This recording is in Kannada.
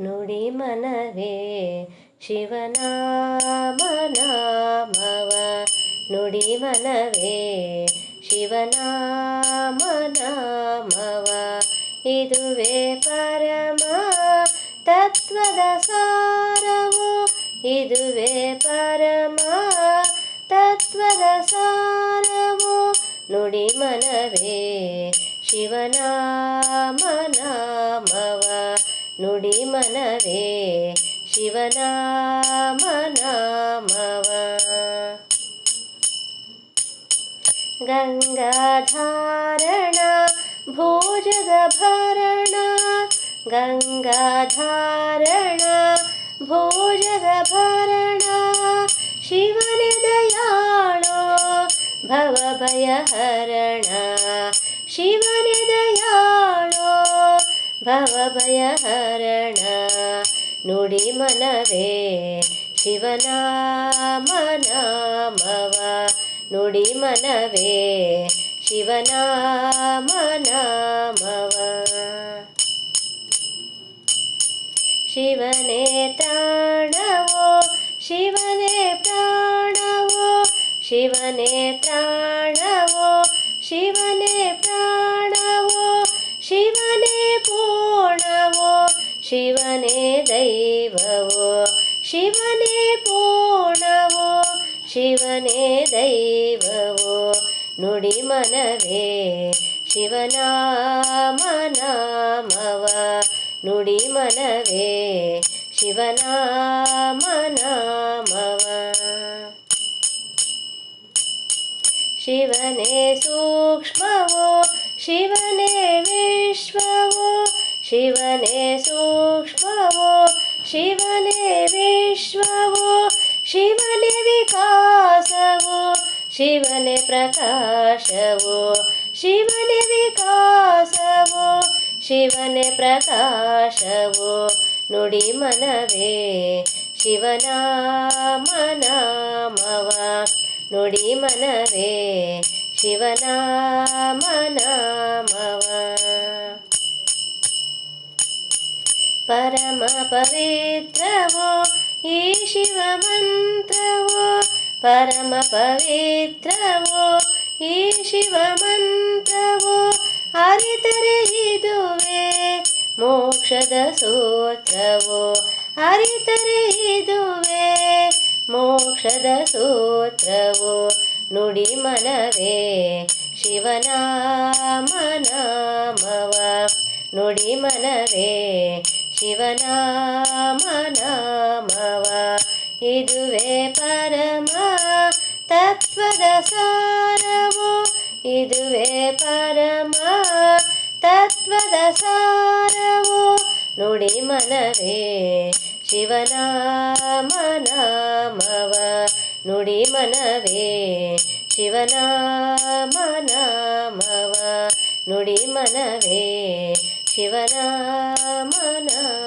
ನುಡಿ ಮನವೇ, ಶಿವನಾಮನಾಮವ. ನುಡಿ ಮನವೇ, ಶಿವನಾಮನಾಮವ. ಇದುವೇ ಪರಮ ತತ್ವದ ಸಾರವು. ಇದುವೇ ಪರಮ ತತ್ವದ ಸಾರವು. ನುಡಿ ಮನವೇ ಶಿವನಾಮ ನಾಮವ ನುಡಿ ಮನವೇ ಶಿವನಾಮ ನಾಮವ ಗಂಗಾಧಾರಣ ಭೋಜಗಭರಣ ಗಂಗಾಧಾರಣ ಭೋಜಗಭರಣ ಶಿವನೇ ದಯಾಳೋ ಭವಭಯಹರಣ ಶಿವನೇ ದಯಾಳೋ ಭವಭಯಹರಣ ನುಡಿ ಮನವೇ ಶಿವನಾಮ ನಾಮವ ನುಡಿ ಮನವೇ ಶಿವನಾಮ ನಾಮವ ಶಿವನೇ ತಾಣವೋ ಶಿವನೇ ಪ್ರಾಣವೋ ಶಿವನೇ ಪ್ರಾಣವೋ ಶಿವನೇ ಶಿವನೇ ದೈವವೋ, ಶಿವನೇ ಪೂರ್ಣವೋ ಶಿವನೇ ದೈವವೋ, ನುಡಿ ಮನವೇ, ಶಿವನಾಮನಾಮವ, ನುಡಿ ಮನವೇ, ಶಿವನಾಮನಾಮವ. ಶಿವನೇ ಸೂಕ್ಷ್ಮವೋ, ಶಿವನೇ ಶಿವನೇ ಸೂಕ್ಷ್ಮವೋ, ಶಿವನೇ ವಿಶ್ವವೋ, ಶಿವನೇ ವಿಕಾಸವೋ, ಶಿವನೇ ಪ್ರಕಾಶವೋ, ಶಿವನೇ ವಿಕಾಸವೋ, ಶಿವನೇ ಪ್ರಕಾಶವೋ. ನುಡಿ ಮನವೇ, ಶಿವನಾಮನಾಮವ. ನುಡಿ ಮನವೇ ಶಿವನಾಮ ನಾಮವ ಪರಮ ಪವಿತ್ರವೋ, ಈ ಶಿವ ಮಂತ್ರವೋ. ಪರಮ ಪವಿತ್ರವೋ, ಈ ಶಿವ ಮಂತ್ರವೋ. ಅರಿತರೆ ಇದುವೇ ಮೋಕ್ಷದ ಸೂತ್ರವೋ. ಅರಿತರೆ ಇದುವೇ ಮೋಕ್ಷದ ಸೂತ್ರವೋ. ನುಡಿ ಮನವೇ ಶಿವನಾಮನಾಮವ ನುಡಿ ಮನವೇ ಶಿವನಾಮ ನಾಮವ ಇದುವೇ ಪರಮ ತತ್ವದ ಸಾರವು. ಇದುವೇ ಪರಮ ತತ್ವದ ಸಾರವು. ನುಡಿ ಮನವೇ ಶಿವನಾಮನಾಮವ. ನುಡಿ ಮನವೇ ಶಿವನಾಮ ನಾಮವ ನುಡಿ ಮನವೇ ಶಿವನಾಮ ನಾಮ